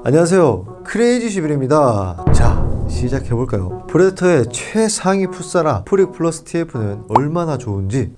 안녕하세요. 크레이지 시빌입니다. 자 시작해볼까요? 프레데터의 최상위 풋사라 프릭 플러스 TF는 얼마나 좋은지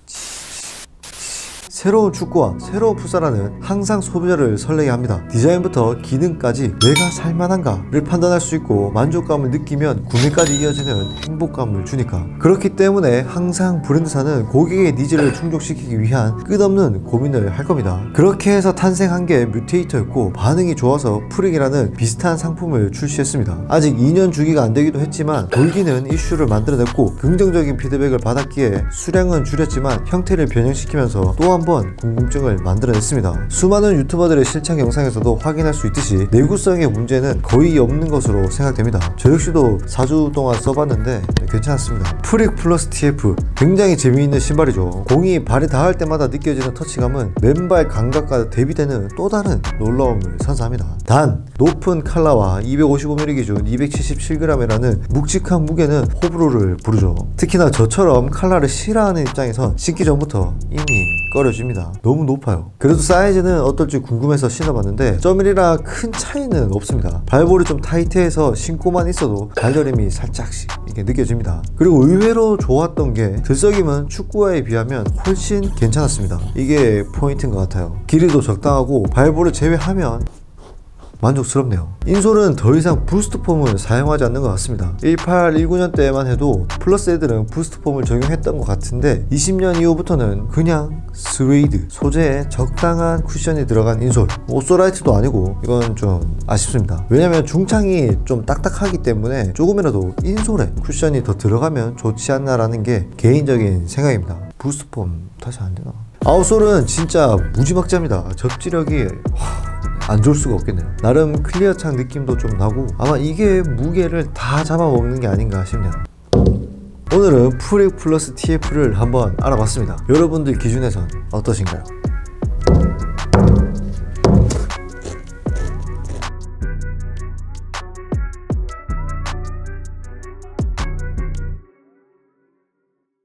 새로운 축구와 새로운 풋사라는 항상 소비자를 설레게 합니다. 디자인부터 기능까지 내가 살만한가를 판단할 수 있고 만족감을 느끼면 구매까지 이어지는 행복감을 주니까. 그렇기 때문에 항상 브랜드사는 고객의 니즈를 충족시키기 위한 끝없는 고민을 할 겁니다. 그렇게 해서 탄생한 게 뮤테이터였고 반응이 좋아서 프릭이라는 비슷한 상품을 출시했습니다. 아직 2년 주기가 안 되기도 했지만 돌기는 이슈를 만들어냈고 긍정적인 피드백을 받았기에 수량은 줄였지만 형태를 변형시키면서 또한번 궁금증을 만들어냈습니다. 수많은 유튜버들의 실착 영상에서도 확인할 수 있듯이 내구성의 문제는 거의 없는 것으로 생각됩니다. 저 역시도 4주 동안 써봤는데 괜찮았습니다. 프릭 플러스 TF 굉장히 재미있는 신발이죠. 공이 발에 닿을 때마다 느껴지는 터치감은 맨발 감각과 대비되는 또 다른 놀라움을 선사합니다. 단 높은 칼라와 255mm 기준 277g이라는 묵직한 무게는 호불호를 부르죠. 특히나 저처럼 칼라를 싫어하는 입장에선 신기 전부터 이미 꺼려집니다. 너무 높아요. 그래도 사이즈는 어떨지 궁금해서 신어봤는데 점일이랑 큰 차이는 없습니다. 발볼이 좀 타이트해서 신고만 있어도 발저림이 살짝씩 이게 느껴집니다. 그리고 의외로 좋았던 게 들썩임은 축구화에 비하면 훨씬 괜찮았습니다. 이게 포인트인 것 같아요. 길이도 적당하고 발볼을 제외하면 만족스럽네요. 인솔은 더 이상 부스트 폼을 사용하지 않는 것 같습니다. 18, 19년 때만 해도 플러스 애들은 부스트 폼을 적용했던 것 같은데 20년 이후부터는 그냥 스웨이드 소재에 적당한 쿠션이 들어간 인솔 오소라이트도 아니고 이건 좀 아쉽습니다. 왜냐면 중창이 좀 딱딱하기 때문에 조금이라도 인솔에 쿠션이 더 들어가면 좋지 않나라는 게 개인적인 생각입니다. 부스트 폼 다시 안 되나? 아웃솔은 진짜 무지막지합니다. 접지력이 와, 안 좋을 수가 없겠네요. 나름 클리어 창 느낌도 좀 나고 아마 이게 무게를 다 잡아먹는 게 아닌가 싶네요. 오늘은 프릭 플러스 TF를 한번 알아봤습니다. 여러분들 기준에선 어떠신가요?